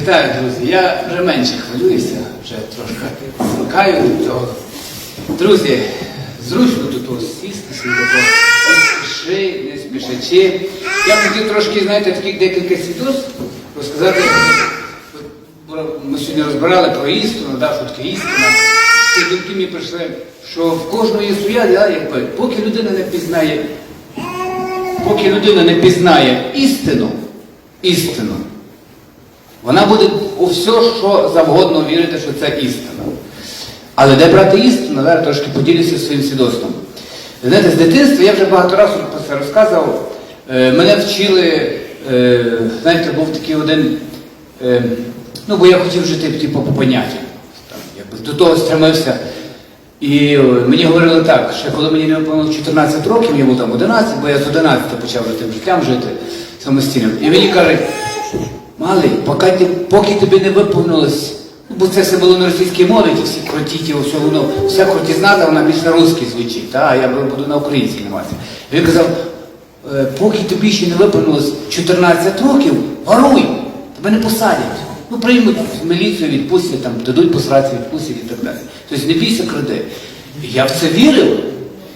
Вітаю, друзі. Я вже менше хвилююся, вже трошки звикаю до цього. Друзі, зручно тут сісти, тако не спіши, не спішачи. Я хотів трошки, знаєте, таких декілька свідоцтв розказати. Ми сьогодні розбирали про істину, да, що таке істина. Ці думки мені прийшли, що в кожного є своя, да, якби, поки людина не пізнає, поки людина не пізнає істину, істину, вона буде у все, що завгодно вірити, що це істина. Але де брати істину, зараз трошки поділюся своїм свідоцтвом. Знаєте, з дитинства я вже багато разів про це розказував. Е, Мене вчили, е, знаєте, був такий один, е, ну бо я хотів жити типу, по поняттям. До того стремився. І мені говорили так, ще коли мені не виповнило 14 років, йому там 11, бо я з 11 почав вже тим життям жити самостійним. І мені кажуть, малий, поки, ти, поки тобі не виповнилось, бо це все було на російській мові, всі крутіті, все воно, вся крутізна, вона більш на звучить, та, а я буду на українській зніматися. Він казав, «Е, поки тобі ще не виповнилось 14 років, воруй, тебе не посадять. Ну, приймуть міліцію, відпустять, там, дадуть посрати, відпустять і так далі. Тобто не бійся кради. Я в це вірив,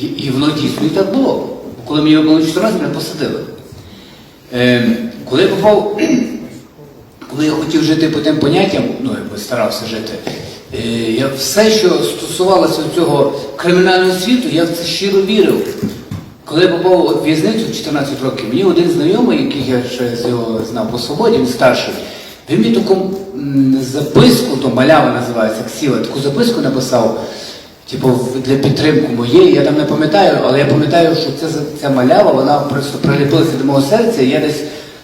і, і воно дійсно і так було. Коли мені було 14, мене посадили. Ем, коли я попав, коли я хотів жити по тим поняттям, ну якби старався жити, е, я все, що стосувалося цього кримінального світу, я в це щиро вірив. Коли я попав в в'язницю 14 років, мені один знайомий, який я ще з його знав по свободі, він старший, він мені таку записку, то малява називається ксіла, таку записку написав, типу, для підтримки моєї, я там не пам'ятаю, але я пам'ятаю, що ця, ця малява, вона просто приліпилася до мого серця, і я десь,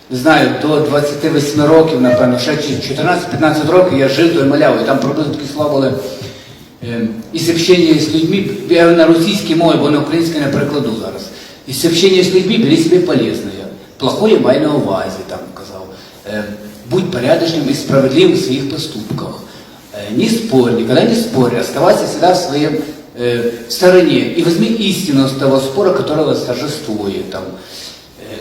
не знаю, до 28 років, напевно, ще чи 14-15 років я жив тою малявою, там приблизно такі слова були. Е, І общение з людьми, я на російській мові, бо на українській не перекладу зараз. І общение з людьми бери себе полезное. Плохое май на увазі, там казав. Е, Будь порядочным и справедливым в своих поступках. Э, Не спорь, никогда не спорь, оставайся всегда в своем э, стороне. И возьми истину с того спора, который восторжествует. Там.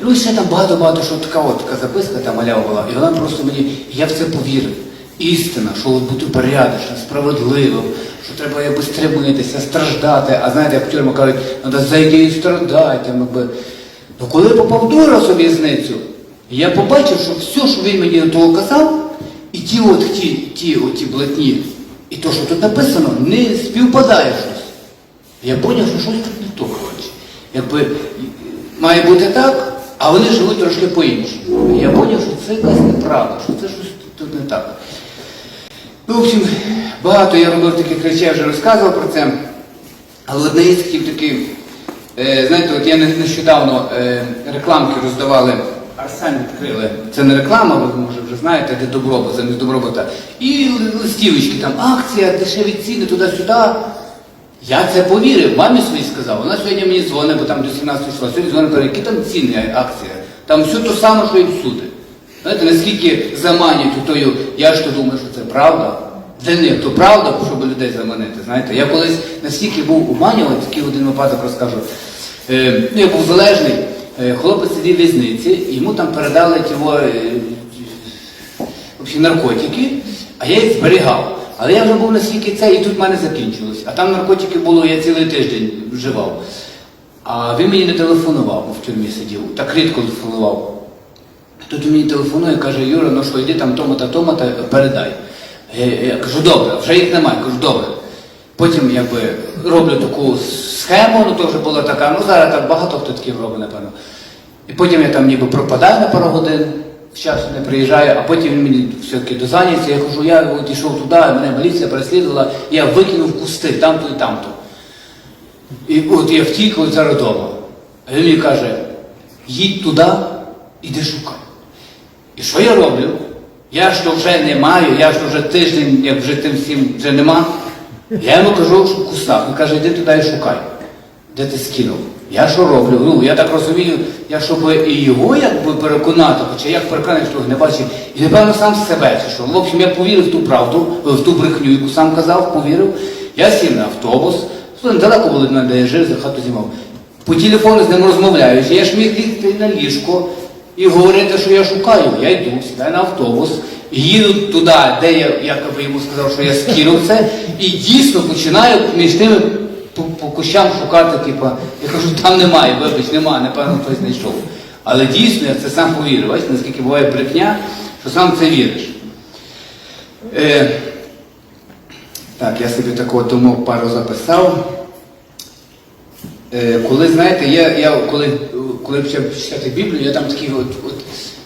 Ну ще там багато-багато, що така от така записка там малява була. І вона просто мені, я в це повірив. Істина, що от бути порядочним, справедливим, що треба якби стремитися, страждати. А знаєте, тюрму кажуть, треба за ідею страдати. Ну коли я попав другий раз в'язницю, я побачив, що все, що він мені того казав, і ті от ті, ті, от ті блатні, і то, що тут написано, не співпадає щось. Я зрозумів, що щось тут не то, коротше. Якби має бути так, а вони живуть трошки по-іншому. Я зрозумів, що це якась неправда, що це щось тут не так. Ну, в общем, багато я робив таких речей, я вже розказував про це. Але одне із таких таких, е, знаєте, от я нещодавно е, рекламки роздавали, Арсен відкрили. Це не реклама, ви може вже знаєте, де добробут, замість добробута. І листівочки, там акція, дешеві ціни, туди-сюди. Я це повірив, мамі своїй сказав. Вона сьогодні мені дзвонить, бо там до 17 числа. Сьогодні дзвонить, каже, які там ціни акція. Там все те саме, що і всюди. Знаєте, наскільки заманюють тою, я ж то думаю, що це правда. Для них то правда, щоб людей заманити. Знаєте, я колись настільки був уманюваний, такий один випадок розкажу. Е, ну, я був залежний, е, хлопець сидів в в'язниці, йому там передали його е, общем, наркотики, а я їх зберігав. Але я вже був настільки це, і тут в мене закінчилось. А там наркотики було, я цілий тиждень вживав. А він мені не телефонував, бо в тюрмі сидів, так рідко телефонував. Тут мені телефонує, каже, Юра, ну що, йди там тому-та, тому-та, передай. Я, я кажу, добре, вже їх немає, кажу, добре. Потім якби роблю таку схему, ну то вже була така, ну зараз так багато хто таких робить, напевно. І потім я там ніби пропадаю на пару годин, в час не приїжджаю, а потім він мені все-таки дозаняться, я кажу, я от йшов туди, мене міліція переслідувала, я викинув кусти там-то і там-то. І от я втік от зараз вдома. А він мені каже, їдь туди, іди шукай. І що я роблю? Я ж то вже не маю, я ж то вже тиждень, як вже тим всім вже нема. Я йому кажу, що кусав. Він каже, йди туди і шукай. Де ти скинув? Я що роблю? Ну, я так розумію, я щоб і його якби переконати, хоча як переконаний, що не бачив, і напевно сам себе, що. В общем, я повірив в ту правду, в ту брехню, яку сам казав, повірив. Я сів на автобус, ну, недалеко було від мене, де я жив, за хату знімав. По телефону з ним розмовляю, я ж міг лігти на ліжко і говорити, що я шукаю. Я йду, сідаю на автобус, їду туди, де я якоби йому сказав, що я скинув це, і дійсно починаю між тими по, по кущам шукати, типа, я кажу, там немає, вибач, немає, напевно, хтось знайшов. Але дійсно я це сам повірив, бачите, наскільки буває брехня, що сам це віриш. Е, так, я собі такого тому пару записав. Е, коли, знаєте, я, я коли, коли почав читати Біблію, я там такий от, от,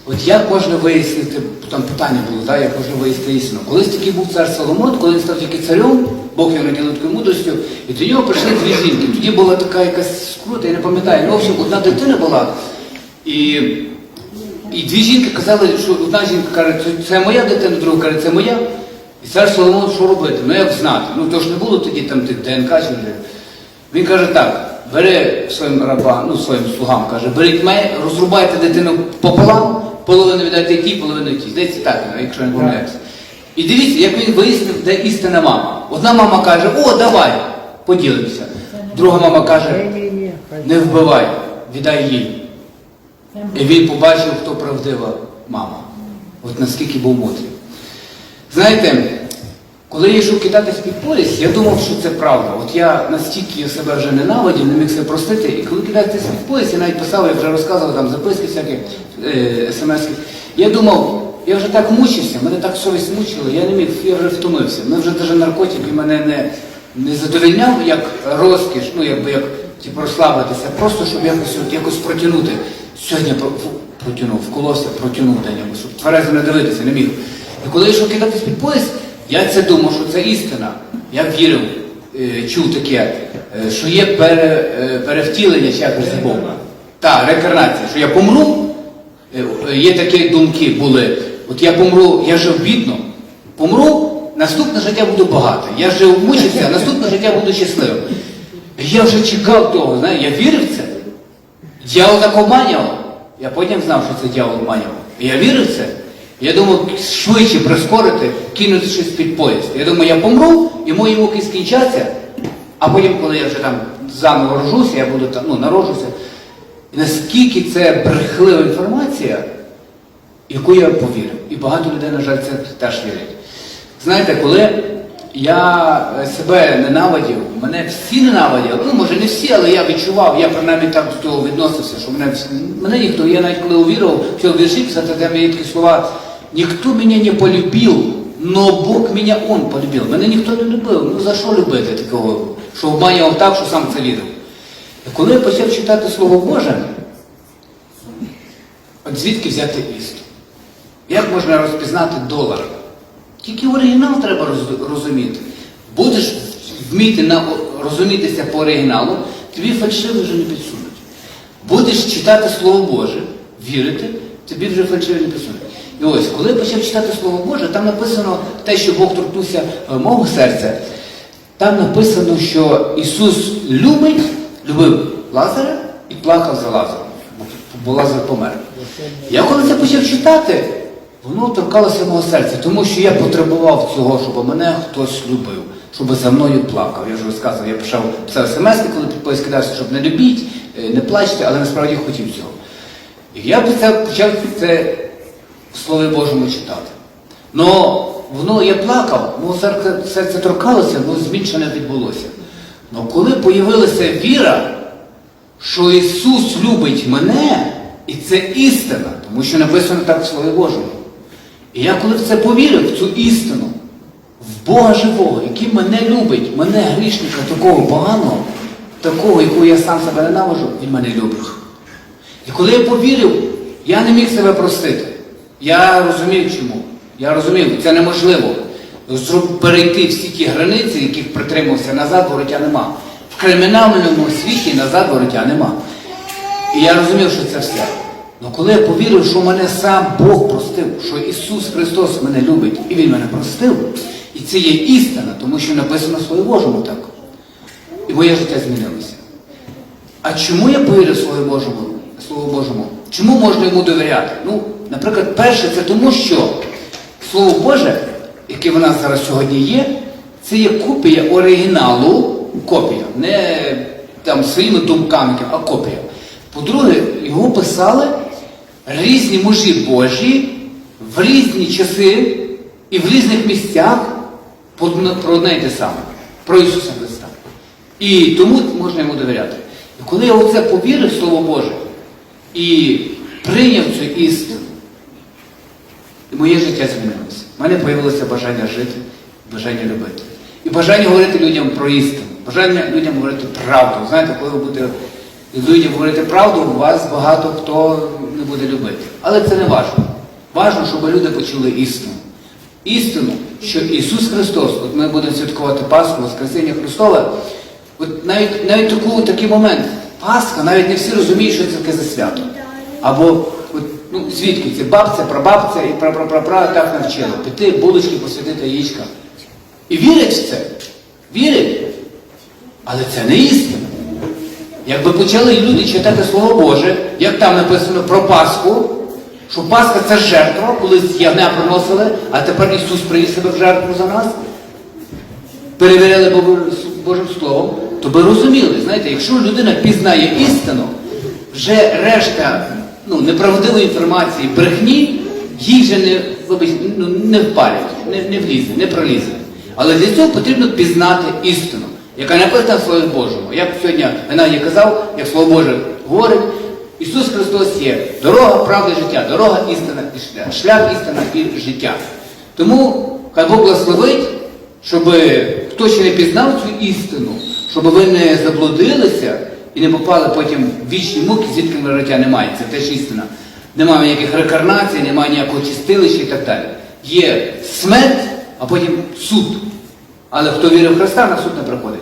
от як можна вияснити, там питання було, так, як можна вияснити істину. Колись такий був цар Соломон, коли він став тільки царем, Бог його наділив такою мудростю, і до нього прийшли дві жінки. Тоді була така якась скрута, я не пам'ятаю, ну, в общем, одна дитина була, і, і дві жінки казали, що одна жінка каже, це, моя дитина, друга каже, це моя. І цар Соломон, що робити? Ну як знати? Ну то ж не було тоді там тих ДНК чи вже. Він каже так, бери своїм рабам, ну своїм слугам, каже, беріть мене, розрубайте дитину пополам, половину віддайте тій, половину тій. Здається так, якщо я не помиляюся. І дивіться, як він вияснив, де істина мама. Одна мама каже, о, давай, поділимося. Друга мама каже, не вбивай, віддай їй. І він побачив, хто правдива мама. От наскільки був мудрий. Знаєте, коли я йшов кидатись під поїзд, я думав, що це правда. От я настільки себе вже ненавидів, не міг себе простити. І коли кидатись під поїзд, я навіть писав, я вже розказував там записки всякі, е, смски. Я думав, я вже так мучився, мене так совість мучила, я не міг, я вже втомився. Мене вже навіть наркотики мене не, не задовільняв як розкіш, ну якби як типу, розслабитися, просто щоб якось, от, якось протягнути. Сьогодні протягнув, вколовся, протягнув день, якось, щоб тверезо не дивитися, не міг. І коли я йшов кидатись під поїзд, я це думав, що це істина. Я вірив, е, чув таке, е, що є пере, е, перевтілення якось забув. Так, реінкарнація, що я помру, є такі думки були. От я помру, я жив бідно, помру, наступне життя буду багатий. Я жив мучився, наступне життя буду щасливим. Я вже чекав того, знаєш, я вірив в це. Дьявол так обманював. Я потім знав, що це дьявол обманював. Я вірив в це. Я думав, швидше прискорити, кинути щось під поїзд. Я думаю, я помру, і мої муки скінчаться, а потім, коли я вже там заново рожуся, я буду там, ну, народжуся. Наскільки це брехлива інформація, яку я повірив. І багато людей, на жаль, це теж вірять. Знаєте, коли я себе ненавидів, мене всі ненавиділи, ну може не всі, але я відчував, я принаймні так до того відносився, що мене, мене ніхто, я навіть коли увірував, що вірші писати, там є такі слова, ніхто мене не полюбив, но Бог мене Он полюбив. Мене ніхто не любив. Ну за що любити такого, що обманював так, що сам це вірив. І коли я почав читати Слово Боже, от звідки взяти істину? Як можна розпізнати долар? Тільки оригінал треба розуміти. Будеш вміти на, розумітися по оригіналу, тобі фальшиві вже не підсунуть. Будеш читати Слово Боже, вірити, тобі вже фальшиві не підсунуть. І ось, коли я почав читати Слово Боже, там написано те, що Бог торкнувся е, мого серця. Там написано, що Ісус любить, любив Лазаря і плакав за Лазаром, бо Лазар помер. Я коли це почав читати, воно торкалося мого серця, тому що я потребував цього, щоб мене хтось любив, щоб за мною плакав. Я вже розказував, я писав, писав смс, коли поїзд кидався, щоб не любіть, е, не плачте, але насправді хотів цього. І я почав, почав це в Слові Божому читати. Но воно я плакав, ну серце, торкалося, ну змін відбулося. Но коли появилася віра, що Ісус любить мене, і це істина, тому що написано так в Слові Божому. І я коли в це повірив, в цю істину, в Бога живого, який мене любить, мене грішника, такого поганого, такого, якого я сам себе ненавижу, він мене любить. І коли я повірив, я не міг себе простити. Я розумів чому. Я розумів, це неможливо. Перейти всі ті границі, яких притримався назад, вороття нема. В кримінальному світі назад вороття нема. І я розумів, що це все. Але коли я повірив, що мене сам Бог простив, що Ісус Христос мене любить і Він мене простив, і це є істина, тому що написано в Божому так. І моє життя змінилося. А чому я повірив Слову Божому? Слову Божому? Чому можна йому довіряти? Ну, наприклад, перше, це тому, що Слово Боже, яке в нас зараз сьогодні є, це є копія оригіналу, копія, не там своїми думками, а копія. По-друге, його писали різні мужі Божі в різні часи І в різних місцях про одне- й те саме, про Ісуса Христа. І тому можна йому довіряти. І коли я оце повірив Слово Боже і прийняв цю істину, і моє життя змінилося. У мене з'явилося бажання жити, бажання любити. І бажання говорити людям про істину, бажання людям говорити правду. Знаєте, коли ви будете людям говорити правду, у вас багато хто не буде любити. Але це не важливо. Важливо, щоб люди почули істину. Істину, що Ісус Христос, от ми будемо святкувати Пасху, Воскресіння Христове, от навіть, навіть такий момент, Пасха, навіть не всі розуміють, що це таке за свято. Або от, ну, звідки це бабця, прабабця і прапрапрапра так навчила. Піти, булочки посвятити яєчка. І вірять в це. Вірять. Але це не істина. Якби почали люди читати Слово Боже, як там написано про Пасху, що Пасха це жертва, колись ягня приносили, а тепер Ісус приніс себе в жертву за нас, перевіряли Божим Словом, то би розуміли, знаєте, якщо людина пізнає істину, вже решта ну, неправдивої інформації, брехні, їй вже не, ну, не впалять, не, не влізе, не пролізе. Але для цього потрібно пізнати істину, яка написана в Слові Божому. Як сьогодні Геннадій казав, як Слово Боже говорить, Ісус Христос є дорога, правда, життя, дорога, істина і шлях, шлях, істина і життя. Тому хай Бог благословить, щоб хто ще не пізнав цю істину, щоб ви не заблудилися і не попали потім в вічні муки, звідки життя немає. Це теж істина. Немає ніяких рекарнацій, немає ніякого чистилища і так далі. Є смерть, а потім суд. Але хто вірить в Христа, на суд не приходить.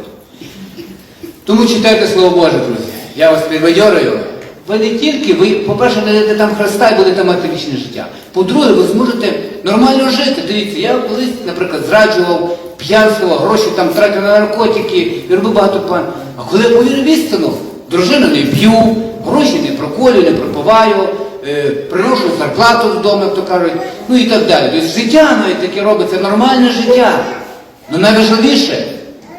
Тому читайте Слово Боже, друзі. Я вас підбадьорюю. Ви не тільки, ви, по-перше, знайдете там Христа і будете мати вічне життя. По-друге, ви зможете нормально жити. Дивіться, я колись, наприклад, зраджував, п'янствував, гроші там тратив на наркотики і робив багато план. А коли я повірив істину, дружину не б'ю, гроші не проколю, не пропиваю, е, приношу зарплату вдома, як то кажуть, ну і так далі. Тобто життя навіть таке робиться, нормальне життя. Ну найважливіше,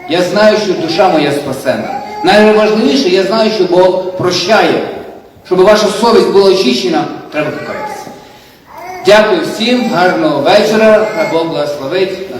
я знаю, що душа моя спасена. Найважливіше, я знаю, що Бог прощає. Щоб ваша совість була очищена, треба покаятися. Дякую всім, гарного вечора, хай Бог благословить.